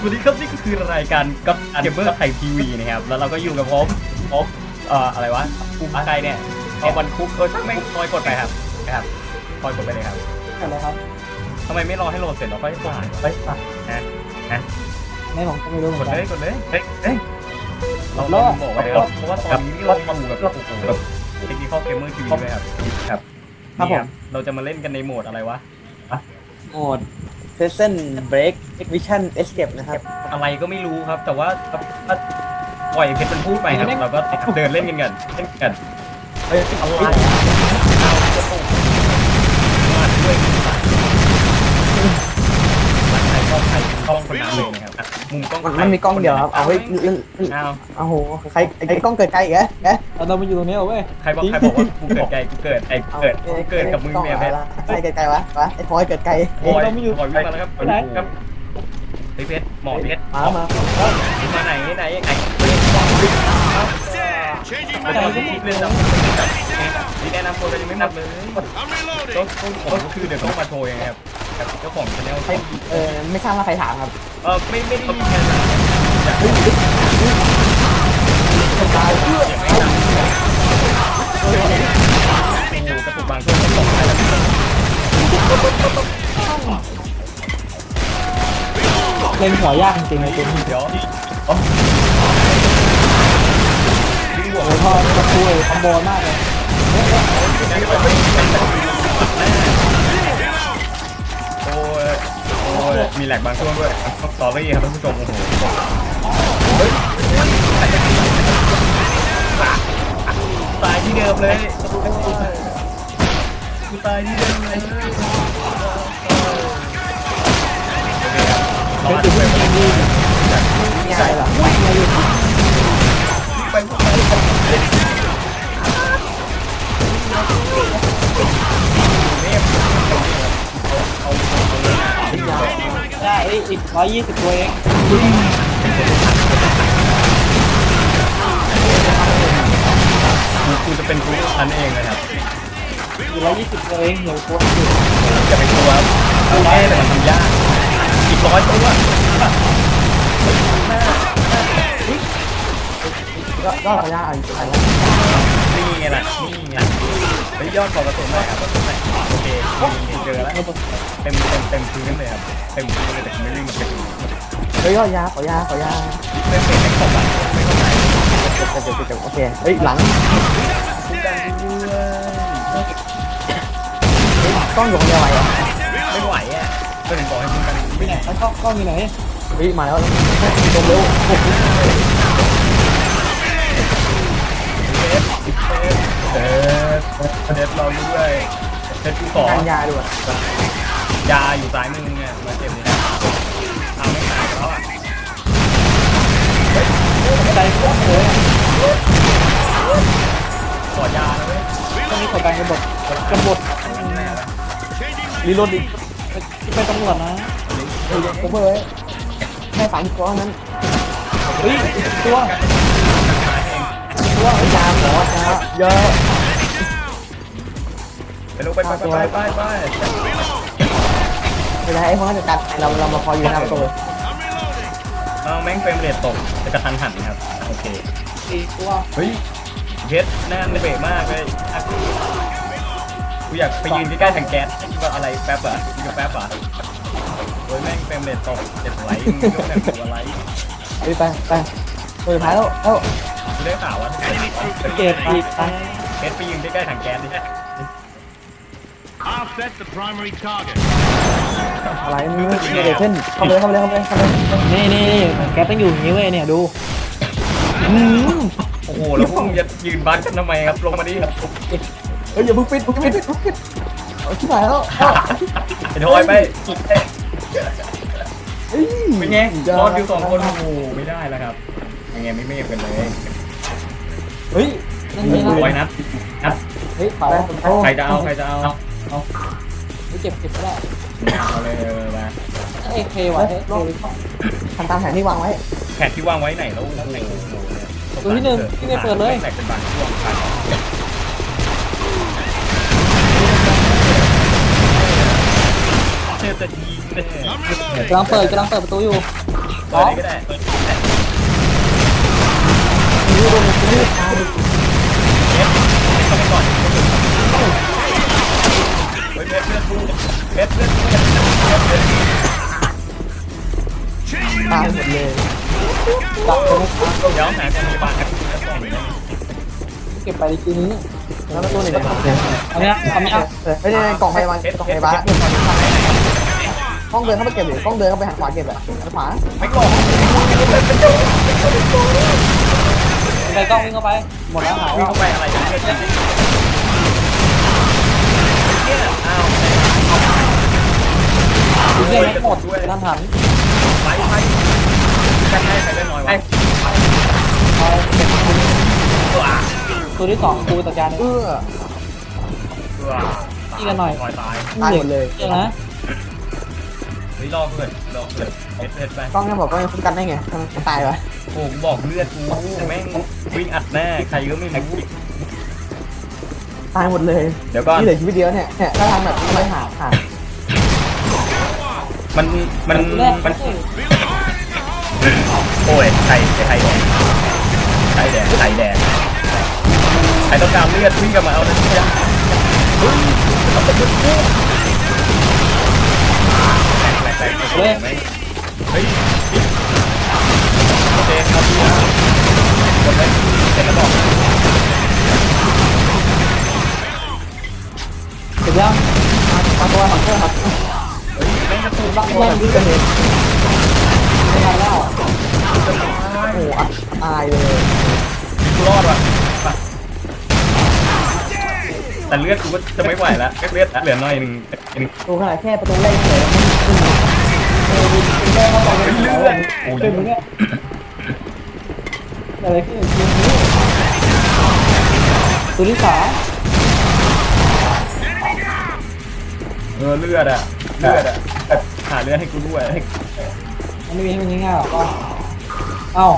สวัสดีครับนี่ก็คือรายการกับเกมเมอร์ไทยทีวีนะครับ แล้วเราก็อยู่กับผมผมเอ่ออะไรวะกูใครเนี่ยเอาวันคุกเออช่างแม่งคอยกดไปครับนะครับคอยกดไปเลยครับอะไรครับทำไมไม่รอให้โหลดเสร็จเราค่อยกดเฮ้ยนะนะไม่ผมก็ไม่รู้เหกมือดนกัเลนยกดเลยเฮ้ยเฮ้ยเรารอดบอกไว้เลยครับเพราะว่าตอนนี้นี่เราอยู่กับโอ้โหแบบเทคนิคเกมเมอร์ทีวีด้วยครับครับครับนี่ผมเราจะมาเล่นกันในโหมดอะไรวะโหมด Session Break Vision Escape นะครับอะไรก็ไม่รู้ครับ แต่ว่าถ้าปล่อยเพชรมันพูดไปครับเราก็เดินเล่นกันกันเล่นกันเฮ้ยอะไรเอาจะตกมาด้วยรักใครชอบใครกล้องคนนั้นเลยนะครับอะ มุมกล้องมันมันมีกล้องเดียวครับ เอาไว้เล่นเอาเอาโหใครไอ้กล้องเกิดไกลอีกเหรอแกเราต้องมาอยู่ตรงนี้เอาเว้ยใครบอกใครบอกว่ากูเกิดไกลกูเกิดไอ้เกิดกูเกิดกับมึงเนี่ยเพชรใครเกิดไกลวะวะไอ้พลอยเกิดไกลบอยบอยวิ่งมาแล้วครับครับเฮ้ยเพชรหมอเพชรมามามาไหนไหนไหนไม่ต้องคิดเลยจับจับนี่แนะนำตัวกันยังไม่หมดเลยต้องต้องของก็คือเดี๋ยวต้องมาโชว์ยังไงครับ เจ้าของชาแนลเออไม่ทราบว่าใครถามครับเออไม่ไม่ได้มีแค่นั้นอยากให้ตายเพื่อเสียงไม่ดังโอ้กระตุกบางช่วงก็ตกไปแล้วเล่นหัวยากจริงๆในเกมนี้เดี๋ยวอ๋อดึงหัวโอ้ยพ่อจะคุยคอมโบมากเลย โอ้ยมีแหลกบางช่วงด้วยสอรี่ครับท่านผู้ชมโอ้โหตายที่เดิมเลยกูตายที่เดิมเลยเล่นติดเกมนี้ง่ายเหรอไม่ไม่อยู่ไปไป อ้ยอีกร้อยยี่สิบตัวเองกูจะเป็นกูฉันเองนะครับอีกร้อยยี่สิบตัวเองเดี๋ยวตัวจะเป็นตัวกูแน่แต่มันทำยากอีกร้อยตัวก็ก็ขยะอีกใครวะนี่ไงล่ะนี่ไง เฮ้ยอดของกระสุนหน่อยครับกระสุนหน่อยโอเคเจอแล้วเต็มเต็มเต็มพื้นเลยครับเต็มพื้นเลยแต่ไม่วิ่งมาเป็นเฮ้ยก็ยาขอยาขอยาไม่เป็นไม่ครบอะไม่เข้าใจเจ็บเจ็บเจ็บเจ็บโอเคเฮ้ยหลังกล้องอยู่คนเดียวไหวอะไม่ไหวอะก็ถึงบอกให้คุณกันไปไหนกล้องกล้องอยู่ไหนเฮ้ยมาแล้วตรงเร็วเออ เด็ดเราด้วยเด็ดกูขอทานยาด้วยยาอยู่ซ้ายมือเนี่ยมาเจ็บนี่ทำไม่หายแล้วอะใจกล้องเลยขอยาแล้วเว้ยตรงนี้ขอการกระบดกระบดรีโหลดดิที่ไปตำรวจนะเฮ้ยเพิ่มเลยแค่สามสิบกว่านั้นเฮ้ยตัวว่ายาหมอยาเยอะ ไปลูกไปไปไปไปไปไม่ได้ไอ้พวกนั้นจะกัดเราเรามาคอยอยู่หน้าประตูเอาแม่งเฟรมเรทตกจะกระทันหันครับโอเคสี่ตัวเฮ้ยเพชรหน้ามันเบะมากเลยกูอยากไปยืนใกล้ๆถังแก๊สคิดว่าอะไรแป๊บอะคิดว่าแป๊บอะโอ้ยแม่งเฟรมเรทตกเจ็ดไลค์มึงยกแม่งตัวไลค์ไปไปไปตัวสุดท้ายแล้วเอ้ากูได้ข่าวว่าเก็บอีกไปเพชรไปยืนใกล้ๆถังแก๊สดิ Offset the primary target. อะไรมึงเกิดขึ้นเข้าไปเลยเข้าไปเลยเข้าไปเลยเข้าไปเลยนี่นี่แกต้องอยู่อย่างนี้เว้ยเนี่ยดูโอ้โห แล้วพวกมึงจะยืนบัสกันทำไมครับ ลงมาดิเฮ้ยอย่าเพิ่งปิดเพิ่งปิดเพิ่งปิดเอาชิบหายแล้วเอ้าไอ้ทอยไปเฮ้ยเป็นไงรอดอยู่สองคน โอ้โห ไม่ได้แล้วครับยังไงไม่เมฟกันเลยเฮ้ยนั่นนี่ร้อยนะนัดนัดเฮ้ยเป่าใครจะเอา ใครจะเอา เก็บเก็บก็ได้เอาเลยเออมาเอเคว่ะเฮ้ยทำตามแผนที่วางไว้ แผนที่วางไว้ไหนแล้วโอ้โหนตัวที่หนึ่งที่เนี่เปิดเลย แตกเป็นบางช่วงไปเชื่อจะยิงแน่ I'm reloading. กำลังเปิดกำลังเปิดประตูอยู่เปิดเลยก็ได้นี่โดนมันรีบตายเอฟเข้าไปก่อน ฮ้ยเพชรเลือดกูเพชรเลือดกูเพชรเลือดกูตายหมดเลยตัดไปไหมครับเดี๋ยวหากองพยาบาลครับแล้วกล่องอยู่นั่นเก็บไปในทีนี้แล้วประตูไหนครับเนี่ยอันนี้อันนี้ไม่ใช่กล่องพยาบาลเพชรกล่องเพพชรยาบาลเพชรห้องเดินเข้าไปเก็บหรือกล้องเดินเข้าไปหันขวาเก็บอะหันขวาไม่กล่องไปกล้องวิ่งเข้าไปหมดแล้วหายวิ่งเข้าไปอะไร หี้ยอ้าววิ่งเล่นไม่หมดนั่นหันไปไปแค่ให้ใครได้น้อยวะเอาเก็บตัวอะตัวที่สองกูจัดการเอเองอตัวตายตายตายหมดเลยเดี๋ยวนะเฮ้ยรอเพื่อนรอเพื่อนเพชรเพชรไปกล้องเนี่ยบอกว่าคุ้มกันได้ไงทำไมตายวะโอ้บอกเลือดกูแม่งวิ่งอัดแน่ใครก็ไม่รู้ายหมดเลยเดี๋ยวก่อนนี่เหลือชีวิตเดียวเนี่ยเนี่ยถ้าทางแบบไม่หาหามันมันแรกมันโอ้ยไข่ไข่แดงไข่แดงไข่แดงไข่ต้องการเลือดวิ่งกลับมาเอานะเพื่อนเฮ้ยเอาไปดูกูแหลกแหลกแหลกเฮ้ยโอเค เสร็จยังมาตัวของเพื่อนครับเฮ้ยแม่งกระตุกบ้างตัวที่เกิดเหตุไม่ทันแล้วโอ้โหอัดตายเลยกูรอดว่ะไปแต่เลือดกูก็จะไม่ไหวแล้วเลือดเหลือน้อยหนึ่งหนึ่งตัวขนาดแค่ประตูแรกเลยเออดูแม่เขาบอกเป็นเลือดโอ้ยเป็นเนี่ยอะไรขึ้นทีนี้ตัวที่สาม เออเลือดอะเลือดอะแบบหาเลือดให้กูด้วยมันไม่มีให้มันง่ายๆหรอกก็เอ้า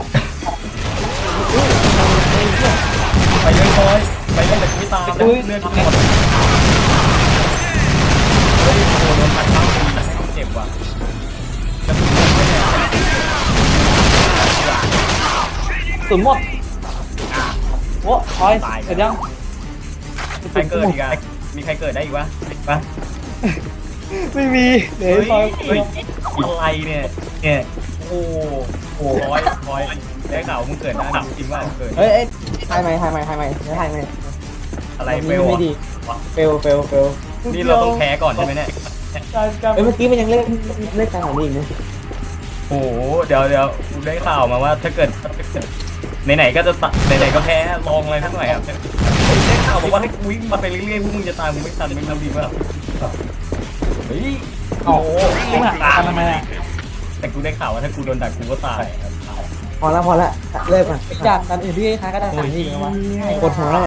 ไปเลยคอยไปเล่นแต่กูไม่ตามนะเลือดกูหมดเฮ้ยโอ้โดนตัดข้างตีนะให้กูเจ็บว่ะกระสุนไม่แน่สุดหมดโอ้คอยเสร็จยังใครเกิดอีกอะมีใครเกิดได้อีกวะปะ ไม่มีเดี๋ยวเฮ้ยคอยเฮ้ยอะไรเนี่ยเนี่ยโอ้โหคอยคอยได้ข่าวมึงเกิดได้จริงว่าเกิดเฮ้ยเอ้ยทายไหมทายไหมทายไหมทายไหมอะไรเฟไม่ลไม่ดีเฟลเฟลเฟลนี่เราต้องแพ้ก่อนใช่ไหมเนี่ยเฮ้ยเมื่อกี้มันยังเล่นเล่นการของนี่อีกนะโอ้โหเดี๋ยวเดี๋ยวกูได้ข่าวมาว่าถ้าเกิดไหนๆก็จะตัดไหนๆก็แพ้ลองอะไรสักหน่อยครับได้ข่าวบอกว่าให้กูวิ่งมาไปเรื่อยๆพวกมึงจะตายมึงไม่ทันมึงทำดีมาก เฮ้ยโอ้โหไม่มาทำทำไมอะแต่กูได้ข่าวว่าถ้ากูโดนดักกูก็ตายครับพอแล้วพอแล้วเลิกก่อนจากการอื่นที่คล้ายก็ได้โอ้ยนี่เลยวะปวดหัวแล้ว